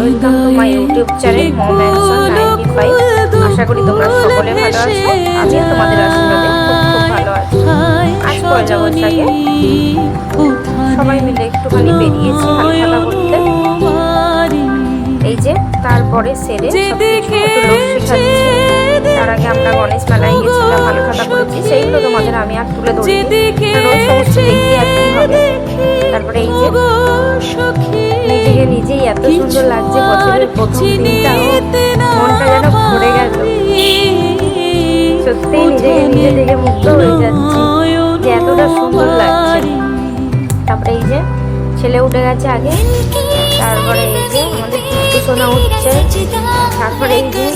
Welcome to my YouTube channel mom ninety five আশা করি তোমরা সকলে ভালো আছো। আমিও তোমাদের আশীর্বাদে খুব খুব ভালো আছি। আজ পয়লা বৈশাখে সবাই মিলে একটুখানি বেরিয়েছি হালখাতা করতে। এই যে তারপরে সেরে তার আগে আমরা গণেশ মেলায় গেছিলাম হালখাতা করেছি। সেইগুলো তোমাদের আমি আর তুলে সমস্ত আর কি হবে। তারপরে এই যে এত সুন্দর লাগছে বছরের প্রথম দিনটাও মনটা যেন ভরে গেল। সত্যি নিজেকে নিজে থেকে মুক্ত হয়ে যাচ্ছি যে এতটা সুন্দর লাগছে। তারপরে এই যে ছেলে উঠে গেছে আগে, তারপরে এই যে আমাদের একটু শোনা উঠছে। তারপরে এই যে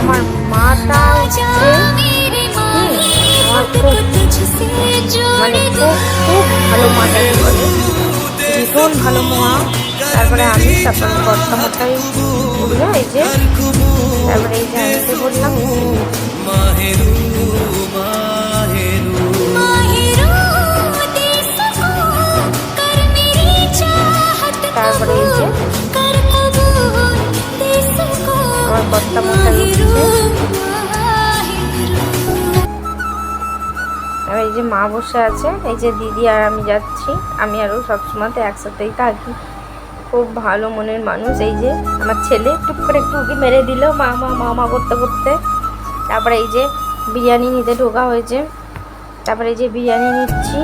আমার মাটা উঠছে। আমার খুব মানে খুব খুব ভালো মাটা ভীষণ ভালো মা। তারপরে আমি তারপরে কর্তামশাই উঠল এই যে, তারপরে এই যে আমি বললাম তারপরে এই যে, আমার কর্তামশাই উঠছে আর এই যে মা বসে আছে, এই যে দিদি আর আমি যাচ্ছি, আমি আরও সবসময় তো একসাথেই থাকি। খুব ভালো মনের মানুষ। এই যে আমার ছেলে টুক করে একটু মেরে দিল মা মা মা মা করতে করতে। তারপরে এই যে বিরিয়ানি নিতে ঢোকা হয়েছে। তারপরে এই যে বিরিয়ানি নিচ্ছি।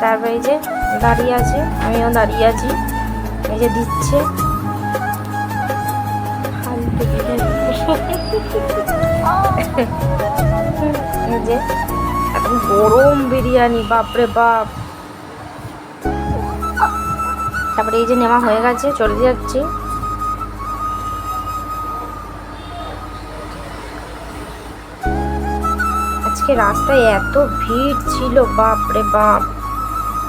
তারপরে এই যে দাঁড়িয়ে আছে, আমিও দাঁড়িয়ে আছি। এই যে দিচ্ছে। এই যে গরম বিরিয়ানি, বাপরে বাপ। তারপরে এই যে নেওয়া হয়ে গেছে, চলে যাচ্ছি। আজকে রাস্তায় এত ভিড় ছিল বাপরে বাপ।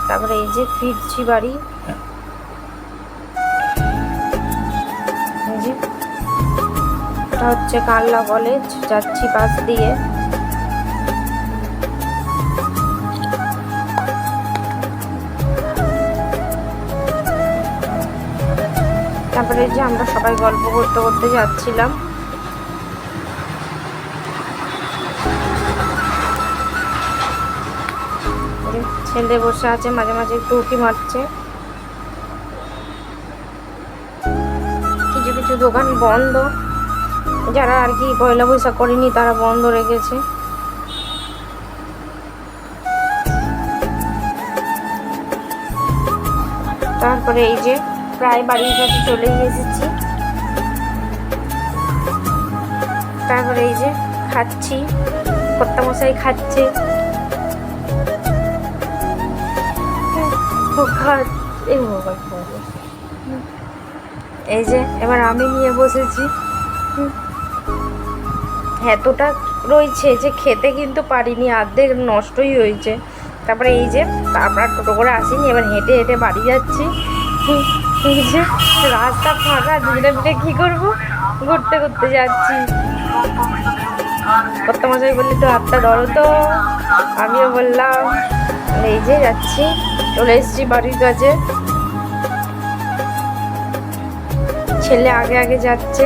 তারপরে এই যে ফিরছি বাড়ি। হচ্ছে কানলা কলেজ যাচ্ছি বাস দিয়ে। তারপরে যে আমরা সবাই গল্প করতে করতে যাচ্ছিলাম। ছেলে বসে আছে, মাঝে মাঝে একটু উঁকি মারছে। কিছু কিছু দোকান বন্ধ। যারা আর কি পয়লা বৈশাখ করেনি, তারা বন্ধ রেখেছে। তারপরে এই যে প্রায় বাড়ির কাছে চলেই এসেছি। তারপরে এই যে খাচ্ছি, কর্তামশাই খাচ্ছে। এই যে এবার আমি নিয়ে বসেছি। এতটা রয়েছে যে খেতে কিন্তু পারিনি অর্ধেক নষ্টই হয়েছে। তারপরে এই যে আমরা টোটো করে আসিনি, এবার হেঁটে হেঁটে বাড়ি যাচ্ছি। এই যে রাস্তা ফাঁকা, দুজনে মিলে কী করব? ঘুরতে ঘুরতে যাচ্ছি। কর্তামশাই বললি তো হাতটা ধরো তো। আমিও বললাম, এই যে যাচ্ছি, চলে এসেছি বাড়ির কাছে। ছেলে আগে আগে যাচ্ছে।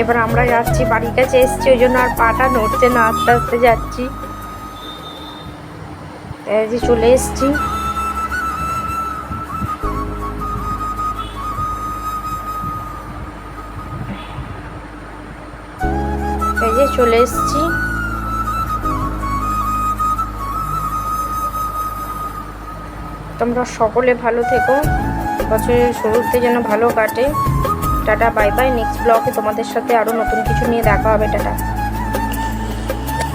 এবার আমরা যাচ্ছি বাড়ির কাছে এসছি, ওই জন্য আর পাটা নড়ছে না, আস্তে আস্তে যাচ্ছি। এই যে চলে এসছি। চলে এসছি। তোমরা সকলে ভালো থেকো। বছরের শুরুতে যেন ভালো কাটে। টাটা বাই বাই নেক্সট ব্লগে তোমাদের সাথে আরও নতুন কিছু নিয়ে দেখা হবে। টাটা।